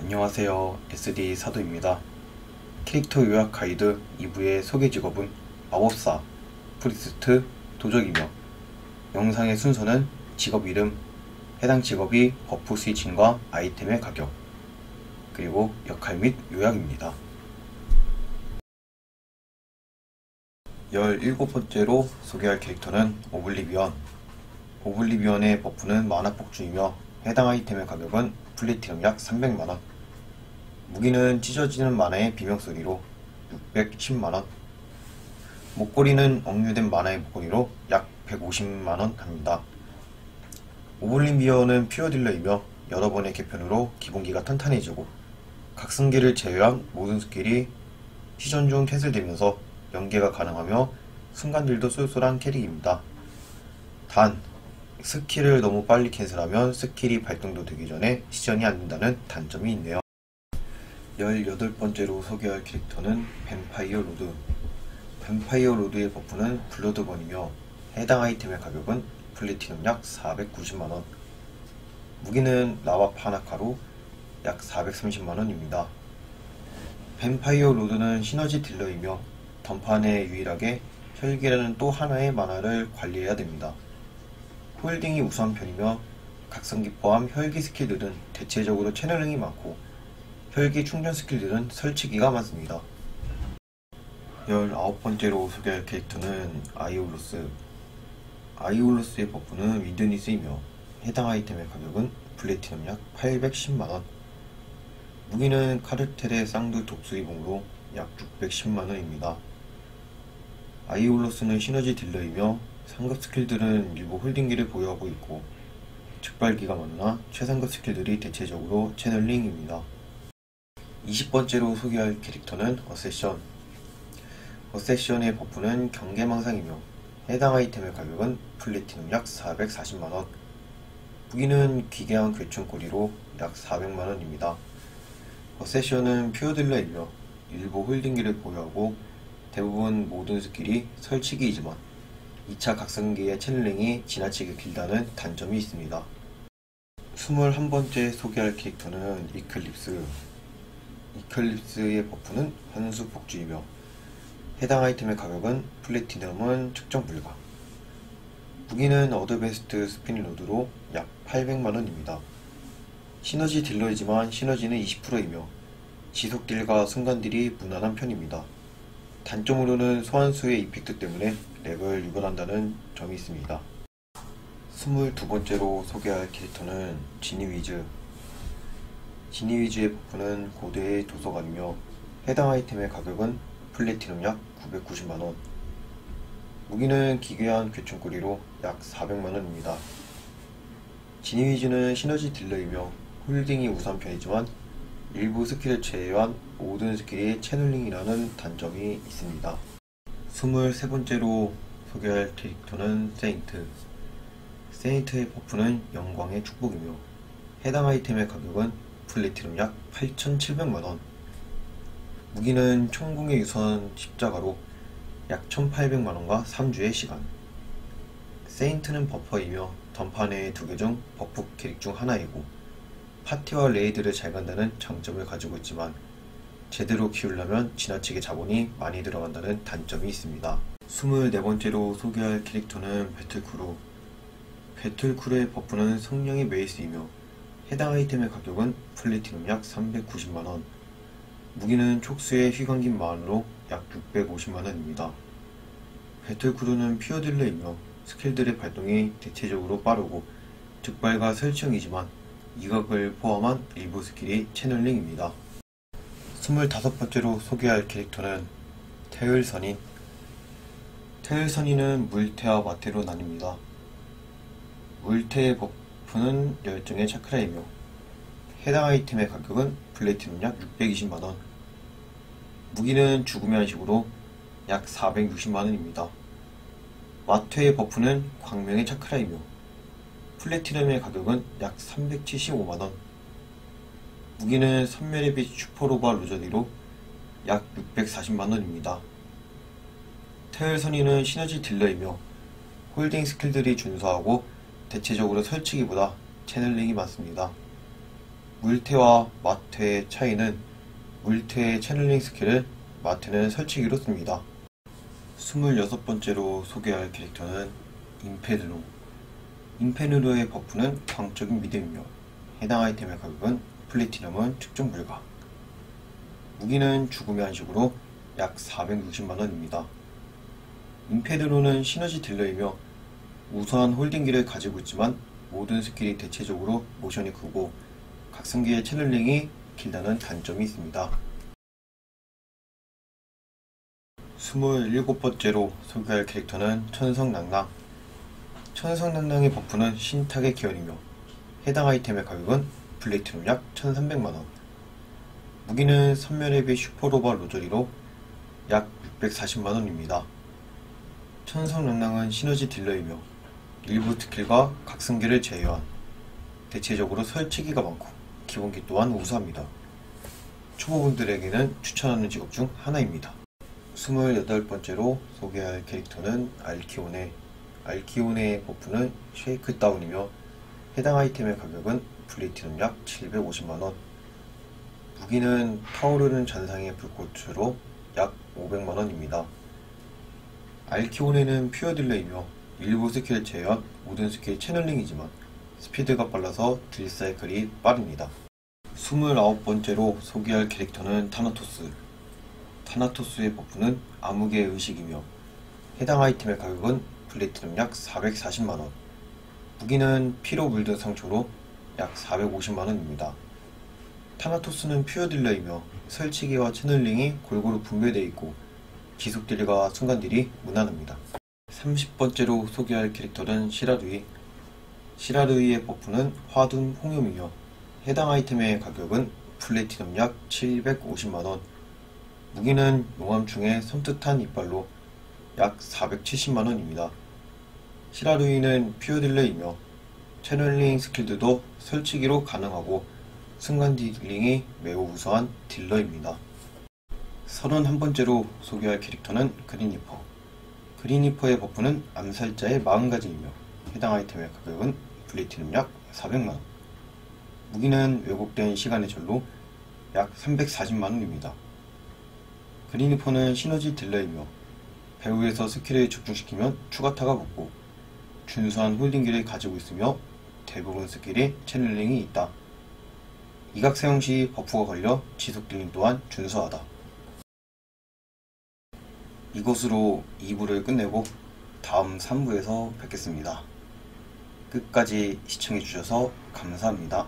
안녕하세요. SD 사도입니다. 캐릭터 요약 가이드 2부의 소개 직업은 마법사, 프리스트, 도적이며 영상의 순서는 직업 이름, 해당 직업이 버프 스위칭과 아이템의 가격, 그리고 역할 및 요약입니다. 17번째로 소개할 캐릭터는 오블리비언. 오블리비언의 버프는 만화 폭주이며 해당 아이템의 가격은 플래티넘 약 300만원. 무기는 찢어지는 만화의 비명소리로 610만원. 목걸이는 억류된 만화의 목걸이로 약 150만원 합니다. 오블리비언은 퓨어딜러이며 여러 번의 개편으로 기본기가 탄탄해지고 각성기를 제외한 모든 스킬이 시전 중 캔슬되면서 연계가 가능하며 순간들도 쏠쏠한 캐릭입니다. 단, 스킬을 너무 빨리 캔슬하면 스킬이 발동도 되기 전에 시전이 안 된다는 단점이 있네요. 18번째로 소개할 캐릭터는 뱀파이어 로드. 뱀파이어 로드의 버프는 블러드건이며 해당 아이템의 가격은 플래티넘 약 490만원. 무기는 라와 파나카로 약 430만원입니다. 뱀파이어 로드는 시너지 딜러이며 던판에 유일하게 혈기라는 또 하나의 만화를 관리해야 됩니다. 홀딩이 우수한 편이며 각성기 포함 혈기 스킬들은 대체적으로 채널링이 많고 혈기 충전 스킬들은 설치기가 많습니다. 19번째로 소개할 캐릭터는 아이올로스 아이올로스의 버프는 윈드니스이며 해당 아이템의 가격은 플래티넘 약 810만원 무기는 카르텔의 쌍두 독수리봉으로 약 610만원입니다. 아이올로스는 시너지 딜러이며 상급 스킬들은 일부 홀딩기를 보유하고 있고 즉발기가 많으나 최상급 스킬들이 대체적으로 채널링입니다. 20번째로 소개할 캐릭터는 어세션 어세션의 버프는 경계망상이며 해당 아이템의 가격은 플래티넘 약 440만원 무기는 기괴한 괴충꼬리로 약 400만원입니다. 어세션은 퓨어딜러이며 일부 홀딩기를 보유하고 대부분 모든 스킬이 설치기이지만 2차 각성기의 채널링이 지나치게 길다는 단점이 있습니다. 21번째 소개할 캐릭터는 이클립스 이클립스의 버프는 현수 복주이며 해당 아이템의 가격은 플래티넘은 측정 불가 무기는 어드베스트 스피니로드로 약 800만원입니다. 시너지 딜러이지만 시너지는 20%이며 지속 딜과 순간 딜이 무난한 편입니다. 단점으로는 소환수의 이펙트 때문에 렉을 유발한다는 점이 있습니다. 22번째로 소개할 캐릭터는 지니 위즈 지니위즈의 버프는 고대의 도서관이며 해당 아이템의 가격은 플래티넘 약 990만원 무기는 기괴한 괴충꼬리로 약 400만원입니다. 지니위즈는 시너지 딜러이며 홀딩이 우선 편이지만 일부 스킬을 제외한 모든 스킬이 채널링이라는 단점이 있습니다. 23번째로 소개할 캐릭터는 세인트 세인트의 버프는 영광의 축복이며 해당 아이템의 가격은 플래티넘 약 8,700만원. 무기는 총궁의 유선 십자가로 약 1,800만원과 3주의 시간. 세인트는 버퍼이며 던판의 두 개 중 버프 캐릭 중 하나이고 파티와 레이드를 잘 간다는 장점을 가지고 있지만 제대로 키우려면 지나치게 자본이 많이 들어간다는 단점이 있습니다. 24번째로 소개할 캐릭터는 배틀크루. 배틀크루의 버프는 성령의 메이스이며 해당 아이템의 가격은 플래티넘 약 390만원 무기는 촉수의 휘감긴만으로 약 650만원입니다. 배틀크루는 퓨어딜러이며 스킬들의 발동이 대체적으로 빠르고 즉발과 설정이지만 이각을 포함한 일부 스킬이 채널링입니다. 25번째로 소개할 캐릭터는 태을선인 태을선인은 물태와 마태로 나뉩니다. 물태의 버 프는 열정의 차크라이며 해당 아이템의 가격은 플래티넘 약 620만원 무기는 죽음의 한식으로 약 460만원입니다. 마퇴의 버프는 광명의 차크라이며 플래티넘의 가격은 약 375만원 무기는 선멸의 빛 슈퍼로바 루저디로 약 640만원입니다. 테일선이는 시너지 딜러이며 홀딩 스킬들이 준수하고 대체적으로 설치기보다 채널링이 많습니다. 물태와 마태의 차이는 물태의 채널링 스킬을 마태는 설치기로 씁니다. 26번째로 소개할 캐릭터는 임페드로. 임페드로의 버프는 광적인 믿음이며 해당 아이템의 가격은 플래티넘은 측정 불가. 무기는 죽음의 한식으로 약 460만원입니다. 임페드로는 시너지 딜러이며 우수한 홀딩기를 가지고 있지만 모든 스킬이 대체적으로 모션이 크고 각성기의 채널링이 길다는 단점이 있습니다. 27번째로 소개할 캐릭터는 천성낭낭. 천성낭낭의 버프는 신탁의 기원이며 해당 아이템의 가격은 플래티넘 약 1300만원. 무기는 선멸의 슈퍼로바 로저리로 약 640만원입니다. 천성낭낭은 시너지 딜러이며 일부 스킬과 각성기를 제외한 대체적으로 설치기가 많고 기본기 또한 우수합니다. 초보분들에게는 추천하는 직업 중 하나입니다. 28번째로 소개할 캐릭터는 알키오네. 알키오네의 버프는 쉐이크 다운이며 해당 아이템의 가격은 플래티넘 약 750만원. 무기는 타오르는 잔상의 불꽃으로 약 500만원입니다. 알키오네는 퓨어 딜레이며 일부 스킬 제외한 모든 스킬 채널링이지만 스피드가 빨라서 딜 사이클이 빠릅니다. 29번째로 소개할 캐릭터는 타나토스. 타나토스의 버프는 암흑의 의식이며 해당 아이템의 가격은 플래티넘 약 440만원. 무기는 피로 물든 상처로 약 450만원입니다. 타나토스는 퓨어 딜러이며 설치기와 채널링이 골고루 분배되어 있고 지속 딜과 순간 딜이 무난합니다. 30번째로 소개할 캐릭터는 시라루이. 시라루이의 버프는 화둔 홍염이며 해당 아이템의 가격은 플래티넘 약 750만원. 무기는 용암충의 섬뜩한 이빨로 약 470만원입니다. 시라루이는 퓨어딜러이며 채널링 스킬들도 설치기로 가능하고 순간 딜링이 매우 우수한 딜러입니다. 31번째로 소개할 캐릭터는 그린리퍼. 그린리퍼의 버프는 암살자의 마음가짐이며 해당 아이템의 가격은 플래티넘 약 400만원. 무기는 왜곡된 시간의 절로 약 340만원입니다. 그린리퍼는 시너지 딜러이며 배후에서 스킬을 집중시키면 추가타가 붙고 준수한 홀딩기를 가지고 있으며 대부분 스킬이 채널링이 있다. 이각 사용 시 버프가 걸려 지속 딜링 또한 준수하다. 이것으로 2부를 끝내고 다음 3부에서 뵙겠습니다. 끝까지 시청해주셔서 감사합니다.